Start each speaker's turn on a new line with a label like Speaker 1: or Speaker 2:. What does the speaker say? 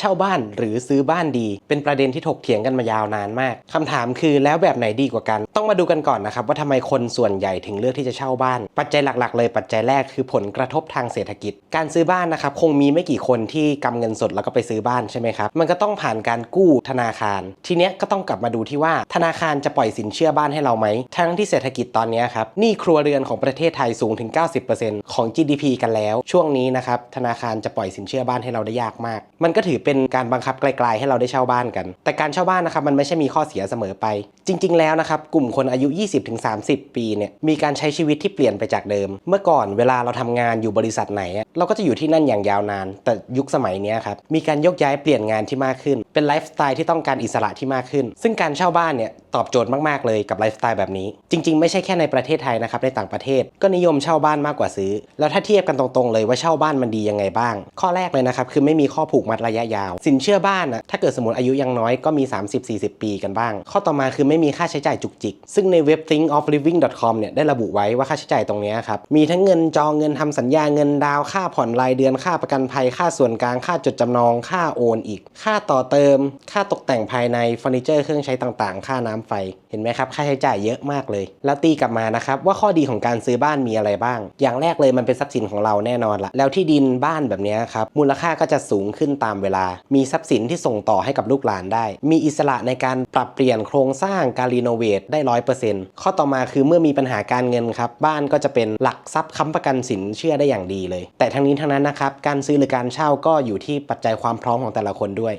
Speaker 1: เช่าบ้านหรือซื้อบ้านดี เป็นประเด็นที่ถกเถียงกันมายาวนานมากคำถามคือแล้วแบบไหนดีกว่ากัน ต้องมาดูกันก่อนนะครับว่าทำไมคนส่วนใหญ่ถึงเลือกที่จะเช่าบ้าน ปัจจัยหลักๆ เลยปัจจัยแรกคือผลกระทบทางเศรษฐกิจ การซื้อบ้านนะครับคงมีไม่กี่คนที่กำเงินสดแล้วก็ไปซื้อบ้านใช่ไหมครับมันก็ต้องผ่านการกู้ธนาคาร ทีเนี้ยก็ต้องกลับมาดูที่ว่าธนาคารจะปล่อยสินเชื่อบ้านให้เราไหมทั้งที่เศรษฐกิจตอนนี้ครับหนี้ครัวเรือนของประเทศไทยสูงถึง 90%ของ GDP กันแล้ว ช่วงนี้นะครับธนาคารจะปล่อยสินเชื่อบ้านให้เราได้ยากมาก มันก็ถือเป็นเป็นการบังคับไกลๆให้เราได้เช่าบ้านกัน แต่การเช่าบ้านนะครับมันไม่ใช่มีข้อเสียเสมอไป จริง ๆ แล้วนะครับกลุ่มคนอายุ 20-30 ปีเนี่ยมีการใช้ชีวิตที่เปลี่ยนไปจากเดิม เมื่อก่อนเวลาเราทำงานอยู่บริษัทไหน เราก็จะอยู่ที่นั่นอย่างยาวนาน แต่ยุคสมัยนี้ครับมีการยกย้ายเปลี่ยนงานที่มากขึ้น เป็นไลฟ์สไตล์ที่ต้องการอิสระที่มากขึ้น ซึ่งการเช่าบ้านเนี่ยตอบโจทย์มากๆเลยกับไลฟ์สไตล์แบบนี้ จริง ๆ ไม่ใช่แค่ในประเทศไทยนะครับในต่างประเทศก็นิยมเช่าบ้านมากกว่าซื้อ แล้วถ้าเทียบกันตรงๆ เลยว่าเช่าบ้านมันดียังไงบ้าง ข้อแรกเลยนะครับคือไม่มีข้อผูกมัดระยะยาวสินเชื่อบ้านนะถ้าเกิดสมมติอายุยังน้อยก็มี 30-40 ปีกันบ้าง ข้อต่อมาคือไม่มีค่าใช้จ่ายจุกจิก ซึ่งในเว็บ thinkofliving.com เนี่ยได้ระบุไว้ว่าค่าใช้จ่ายตรงนี้ครับ มีทั้งเงินจองเงินทำสัญญาเงินดาวค่าผ่อนรายเดือนค่าประกันภัยค่าส่วนกลางค่าจดจำนองค่าโอนอีก ค่าต่อเติม ค่าตกแต่งภายในเฟอร์นิเจอร์เครื่องใช้ต่างๆ ค่าน้ำไฟ เห็นไหมครับค่าใช้จ่ายเยอะมากเลย แล้วตีกลับมานะครับว่าข้อดีของการซื้อบ้านมีอะไรบ้าง อย่างแรกเลยมันเป็นทรัพย์สินของเราแน่นอนละแล้วที่ดินบ้านแบบนี้ครับมูลค่าก็จะสูงขึ้นตามเวลา มีทรัพย์สินที่ส่งต่อให้กับลูกหลานได้ มีอิสระในการปรับเปลี่ยนโครงสร้างการรีโนเวทได้ร้อยเปอร์เซ็นต์ข้อต่อมาคือเมื่อมีปัญหาการเงินครับบ้านก็จะเป็นหลักทรัพย์ค้ำประกันสินเชื่อได้อย่างดีเลย แต่ทั้งนี้ทั้งนั้นนะครับการซื้อหรือการเช่าก็อยู่ที่ปัจจัยความพร้อมของแต่ละคนด้วย